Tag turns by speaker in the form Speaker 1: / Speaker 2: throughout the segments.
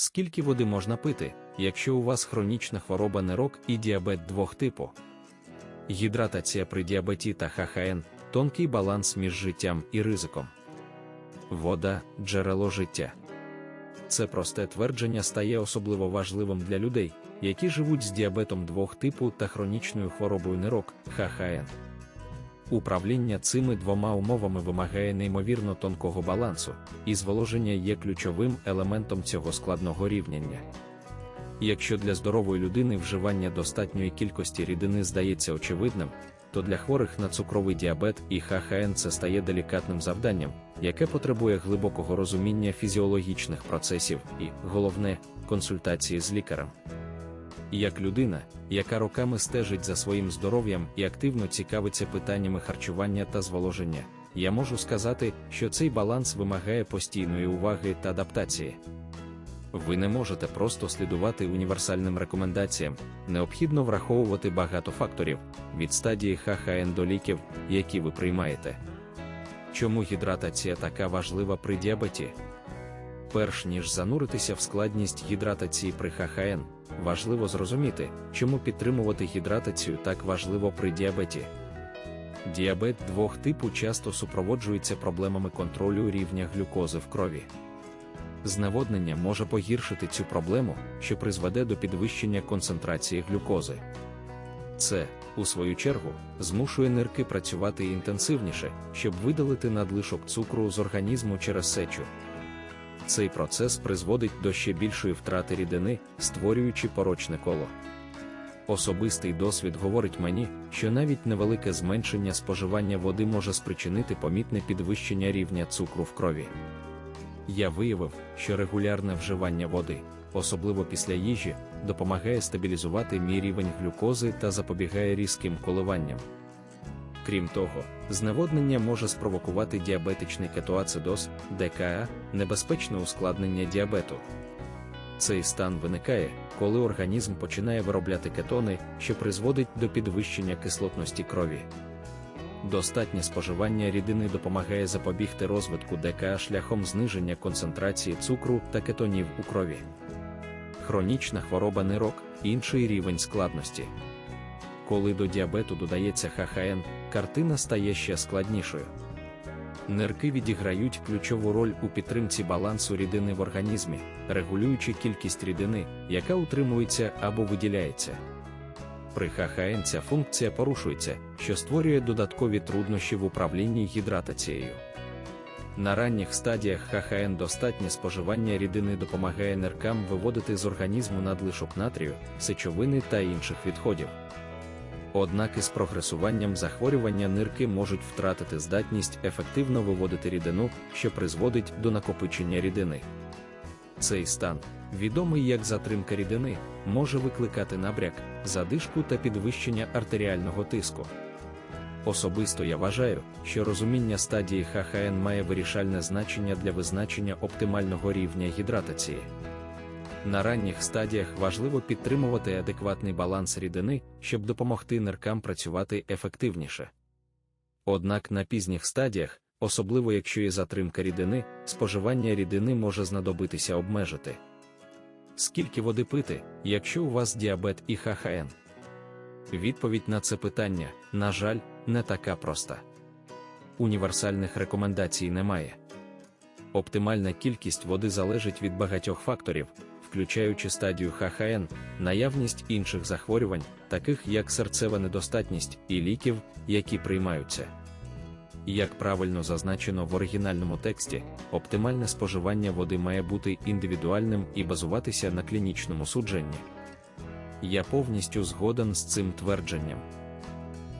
Speaker 1: Скільки води можна пити, якщо у вас хронічна хвороба нирок і діабет двох типу? Гідратація при діабеті та ХХН тонкий баланс між життям і ризиком. Вода джерело життя. Це просте твердження стає особливо важливим для людей, які живуть з діабетом двох типу та хронічною хворобою нирок ХХН. Управління цими двома умовами вимагає неймовірно тонкого балансу, і зволоження є ключовим елементом цього складного рівняння. Якщо для здорової людини вживання достатньої кількості рідини здається очевидним, то для хворих на цукровий діабет і ХХН це стає делікатним завданням, яке потребує глибокого розуміння фізіологічних процесів і, головне, консультації з лікарем. Як людина, яка роками стежить за своїм здоров'ям і активно цікавиться питаннями харчування та зволоження, я можу сказати, що цей баланс вимагає постійної уваги та адаптації. Ви не можете просто слідувати універсальним рекомендаціям, необхідно враховувати багато факторів від стадії ХХН до ліків, які ви приймаєте. Чому гідратація така важлива при діабеті? Перш ніж зануритися в складність гідратації при ХХН, важливо зрозуміти, чому підтримувати гідратацію так важливо при діабеті. Діабет двох типу часто супроводжується проблемами контролю рівня глюкози в крові. Зневоднення може погіршити цю проблему, що призведе до підвищення концентрації глюкози. Це, у свою чергу, змушує нирки працювати інтенсивніше, щоб видалити надлишок цукру з організму через сечу. Цей процес призводить до ще більшої втрати рідини, створюючи порочне коло. Особистий досвід говорить мені, що навіть невелике зменшення споживання води може спричинити помітне підвищення рівня цукру в крові. Я виявив, що регулярне вживання води, особливо після їжі, допомагає стабілізувати мій рівень глюкози та запобігає різким коливанням. Крім того, зневоднення може спровокувати діабетичний кетоацидоз, ДКА, небезпечне ускладнення діабету. Цей стан виникає, коли організм починає виробляти кетони, що призводить до підвищення кислотності крові. Достатнє споживання рідини допомагає запобігти розвитку ДКА шляхом зниження концентрації цукру та кетонів у крові. Хронічна хвороба нирок інший рівень складності. Коли до діабету додається ХХН, картина стає ще складнішою. Нирки відіграють ключову роль у підтримці балансу рідини в організмі, регулюючи кількість рідини, яка утримується або виділяється. При ХХН ця функція порушується, що створює додаткові труднощі в управлінні гідратацією. На ранніх стадіях ХХН достатнє споживання рідини допомагає ниркам виводити з організму надлишок натрію, сечовини та інших відходів. Однак із прогресуванням захворювання нирки можуть втратити здатність ефективно виводити рідину, що призводить до накопичення рідини. Цей стан, відомий як затримка рідини, може викликати набряк, задишку та підвищення артеріального тиску. Особисто я вважаю, що розуміння стадії ХХН має вирішальне значення для визначення оптимального рівня гідратації. На ранніх стадіях важливо підтримувати адекватний баланс рідини, щоб допомогти ниркам працювати ефективніше. Однак на пізніх стадіях, особливо якщо є затримка рідини, споживання рідини може знадобитися обмежити. Скільки води пити, якщо у вас діабет і ХХН? Відповідь на це питання, на жаль, не така проста. Універсальних рекомендацій немає. Оптимальна кількість води залежить від багатьох факторів, включаючи стадію ХХН, наявність інших захворювань, таких як серцева недостатність і ліків, які приймаються. Як правильно зазначено в оригінальному тексті, оптимальне споживання води має бути індивідуальним і базуватися на клінічному судженні. Я повністю згоден з цим твердженням.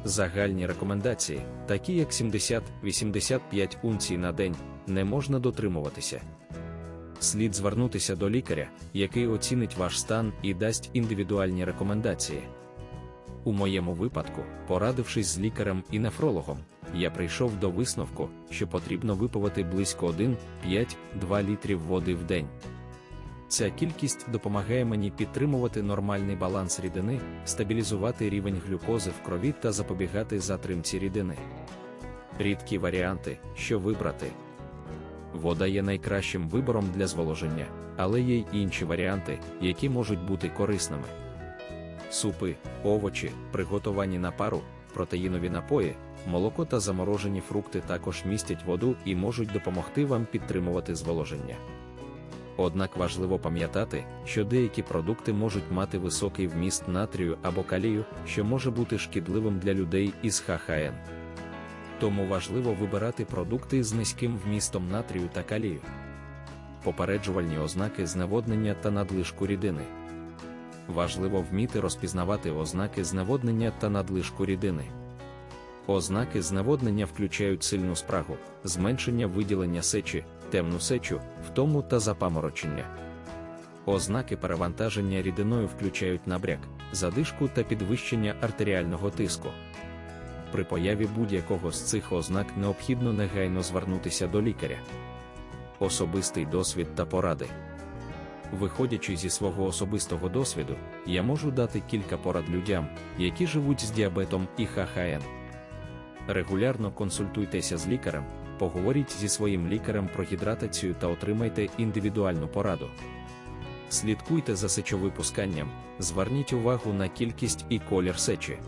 Speaker 1: Загальні рекомендації, такі як 70-85 унцій на день, не можна дотримуватися. Слід звернутися до лікаря, який оцінить ваш стан і дасть індивідуальні рекомендації. У моєму випадку, порадившись з лікарем і нефрологом, я прийшов до висновку, що потрібно випивати близько 1,5-2 літрів води в день. Ця кількість допомагає мені підтримувати нормальний баланс рідини, стабілізувати рівень глюкози в крові та запобігати затримці рідини. Рідкі варіанти, що вибрати. Вода є найкращим вибором для зволоження, але є й інші варіанти, які можуть бути корисними. Супи, овочі, приготовані на пару, протеїнові напої, молоко та заморожені фрукти також містять воду і можуть допомогти вам підтримувати зволоження. Однак важливо пам'ятати, що деякі продукти можуть мати високий вміст натрію або калію, що може бути шкідливим для людей із ХХН. Тому важливо вибирати продукти з низьким вмістом натрію та калію. Попереджувальні ознаки зневоднення та надлишку рідини. Важливо вміти розпізнавати ознаки зневоднення та надлишку рідини. Ознаки зневоднення включають сильну спрагу, зменшення виділення сечі, темну сечу, втому та запаморочення. Ознаки перевантаження рідиною включають набряк, задишку та підвищення артеріального тиску. При появі будь-якого з цих ознак необхідно негайно звернутися до лікаря. Особистий досвід та поради. Виходячи зі свого особистого досвіду, я можу дати кілька порад людям, які живуть з діабетом і ХХН. Регулярно консультуйтеся з лікарем, поговоріть зі своїм лікарем про гідратацію та отримайте індивідуальну пораду. Слідкуйте за сечовипусканням, зверніть увагу на кількість і колір сечі.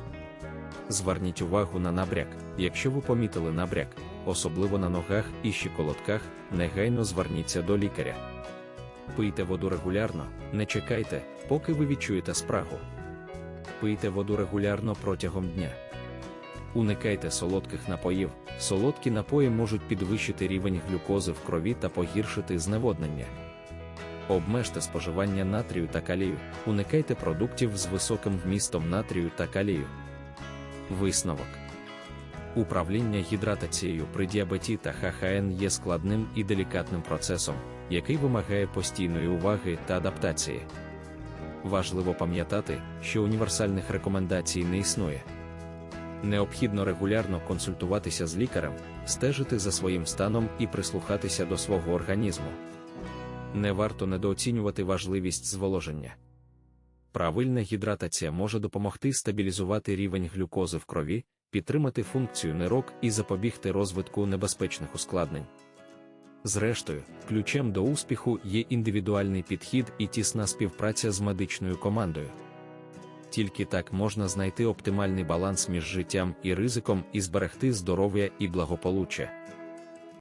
Speaker 1: Зверніть увагу на набряк, якщо ви помітили набряк, особливо на ногах і щиколотках, негайно зверніться до лікаря. Пийте воду регулярно, не чекайте, поки ви відчуєте спрагу. Пийте воду регулярно протягом дня. Уникайте солодких напоїв. Солодкі напої можуть підвищити рівень глюкози в крові та погіршити зневоднення. Обмежте споживання натрію та калію, уникайте продуктів з високим вмістом натрію та калію. Висновок Управління гідратацією при діабеті та ХХН є складним і делікатним процесом, який вимагає постійної уваги та адаптації. Важливо пам'ятати, що універсальних рекомендацій не існує. Необхідно регулярно консультуватися з лікарем, стежити за своїм станом і прислухатися до свого організму. Не варто недооцінювати важливість зволоження. Правильна гідратація може допомогти стабілізувати рівень глюкози в крові, підтримати функцію нирок і запобігти розвитку небезпечних ускладнень. Зрештою, ключем до успіху є індивідуальний підхід і тісна співпраця з медичною командою. Тільки так можна знайти оптимальний баланс між життям і ризиком і зберегти здоров'я і благополуччя.